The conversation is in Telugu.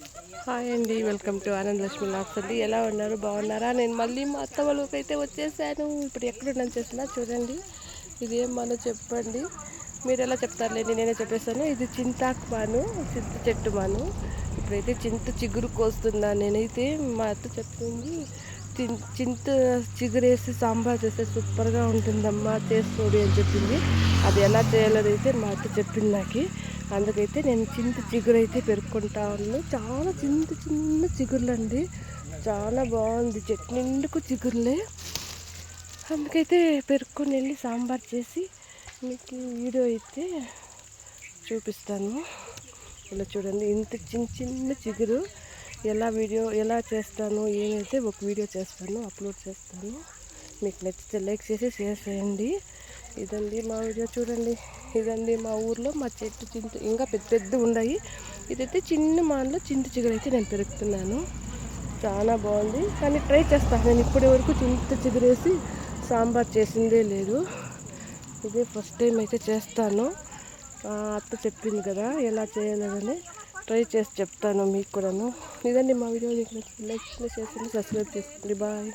హాయ్ అండి వెల్కమ్ టు ఆనంద్ లక్ష్మి లాక్స్ అండి. ఎలా ఉన్నారు? బాగున్నారా? నేను మళ్ళీ మా అత్త వాళ్ళకి అయితే వచ్చేసాను. ఇప్పుడు ఎక్కడున్నాను చేస్తున్నా చూడండి. ఇదేం ఏం చెప్పండి? మీరు ఎలా చెప్తారులేండి నేనే చెప్పేస్తాను. ఇది చింతాకు మాను చింత చెట్టు మాను. ఇప్పుడైతే చింత చిగురు కోస్తున్నా నేనైతే. మా అత్త చెప్తుంది చింత చిగురేసి సాంబార్ చేస్తే సూపర్గా ఉంటుందమ్మా చేసుకోడి అని చెప్పింది. అది ఎలా చేయాలని అయితే మా అత్త చెప్పింది నాకు. అందుకైతే నేను చింత చిగురు అయితే పెరుక్కుంటా ఉన్నాను. చాలా చింత చిన్న చిగురులు అండి చాలా బాగుంది. చెట్టు నిండుకు చిగురులే. అందుకైతే పెరుక్కొని వెళ్ళి సాంబార్ చేసి మీకు వీడియో అయితే చూపిస్తాను. ఇలా చూడండి ఇంత చిన్న చిన్న చిగురు. ఎలా వీడియో ఎలా చేస్తాను ఏమైతే ఒక వీడియో చేస్తాను అప్లోడ్ చేస్తాను. మీకు నచ్చితే లైక్ చేసి షేర్ చేయండి. ఇదండి మా వీడియో చూడండి. ఇదండి మా ఊర్లో మా చెట్టు చింత ఇంకా పెద్ద పెద్ద ఉన్నాయి. ఇదైతే చిన్న మానలో చింత చిగురు అయితే నేను పెరుగుతున్నాను. చాలా బాగుంది. కానీ ట్రై చేస్తాను నేను ఇప్పటి వరకు చింత చిగురేసి సాంబార్ చేసిందే లేదు. ఇదే ఫస్ట్ టైం అయితే చేస్తాను. అత్త చెప్పింది కదా ఎలా చేయాలని ట్రై చేసి చెప్తాను మీకు కూడాను. ఇదండి మా వీడియో. లైక్ చేసి సబ్స్క్రైబ్ చేసుకోండి. బాయ్.